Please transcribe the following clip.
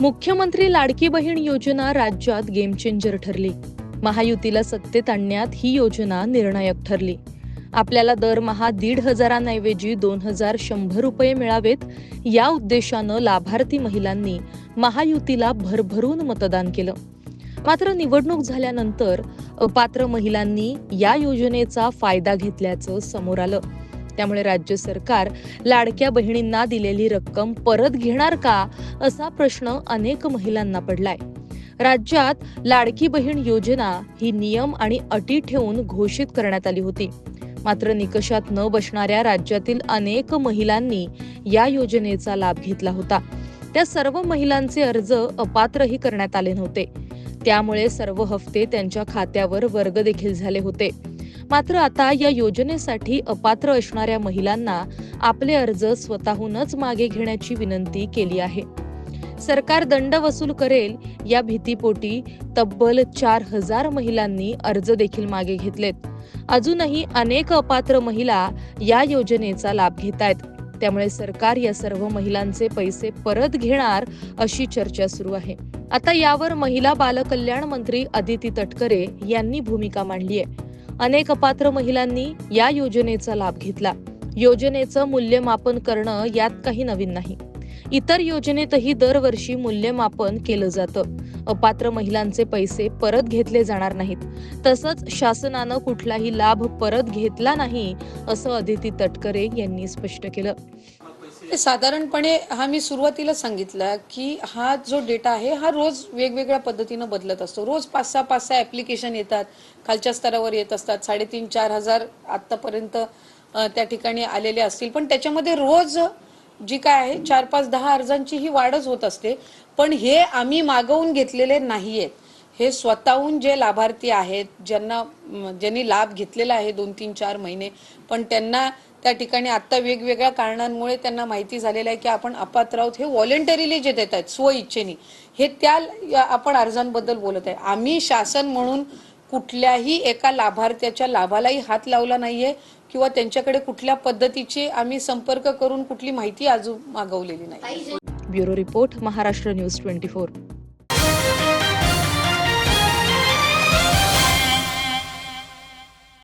मुख्यमंत्री लाडकी बहीण योजना राज्यात गेम चेंजर ठरली. महायुतीला सत्तेत आणण्यात ही योजना निर्णायक ठरली. आपल्याला दरमहा दीड हजारांऐवजी दोन हजार शंभर रुपये मिळावेत या उद्देशानं लाभार्थी महिलांनी महायुतीला भरभरून मतदान केलं. मात्र निवडणूक झाल्यानंतर अपात्र महिलांनी या योजनेचा फायदा घेतल्याचं समोर आलं. त्यामुळे राज्य सरकार लाडक्या बहिणींना दिलेली रक्कम परत घेणार का असा प्रश्न अनेक महिलांना पडलाय. राज्यात लाडकी बहीण योजना ही नियम आणि अटी ठेवून घोषित करण्यात आली होती. मात्र निकषात न बसणाऱ्या राज्यातील अनेक महिलांनी या योजनेचा लाभ घेतला होता. त्या सर्व महिलांचे अर्ज अपात्रही करण्यात आले नव्हते. त्यामुळे सर्व हफ्ते त्यांच्या खात्यावर वर्ग देखील झाले होते. मात्र आता या योजनेसाठी अपात्र असणाऱ्या महिलांना आपले अर्ज स्वतःहूनच मागे घेण्याची विनंती केली आहे. सरकार दंड वसूल करेल या भीतीपोटी तब्बल चार हजार महिलांनी अर्ज देखील मागे घेतलेत. अजूनही अनेक अपात्र महिला या योजनेचा लाभ घेत आहेत. त्यामुळे सरकार या सर्व महिलांचे पैसे परत घेणार अशी चर्चा सुरू आहे. आता यावर महिला बालकल्याण मंत्री अदिती तटकरे यांनी भूमिका मांडली आहे. अनेक अपात्र महिलांनी या योजनेचा लाभ घेतला. योजनेचं मूल्यमापन करणं यात काही नवीन नाही. इतर योजनेतही दरवर्षी मूल्यमापन केलं जातं. अपात्र महिलांचे पैसे परत घेतले जाणार नाहीत. तसंच शासनानं कुठलाही लाभ परत घेतला नाही असं अदिती तटकरे यांनी स्पष्ट केलं. साधारणपणे हा मी सुरुवातीला सांगितलं की हा जो डेटा आहे हा रोज वेगवेगळ्या पद्धतीनं बदलत असतो. रोज पाच सहा पाच सहा ऍप्लिकेशन येतात. खालच्या स्तरावर येत असतात. साडेतीन चार हजार आतापर्यंत त्या ठिकाणी आलेले असतील. पण त्याच्यामध्ये रोज जी काय आहे चार पाच दहा अर्जांची ही वाढच होत असते. पण हे आम्ही मागवून घेतलेले नाहीयेत. हे स्वतःहून जे लाभार्थी आहेत ज्यांना ज्यांनी लाभ घेतलेला आहे दोन तीन चार महिने पण त्यांना त्या ठिकाणी आत्ता वेगवेगळ्या कारणांमुळे त्यांना माहिती झालेलं आहे की आपण अपात्र आहोत हे व्हॉलेंटरीली जे देत आहेत स्वइच्छेने हे त्या आपण अर्जांबद्दल बोलत आहे. आम्ही शासन म्हणून कुठल्याही एका लाभार्थ्याच्या लाभालाही हात लावला नाहीये किंवा त्यांच्याकडे कुठल्या पद्धतीचे आम्ही संपर्क करून कुठली माहिती अजून मागवलेली नाही. Bureau report Maharashtra news twenty four.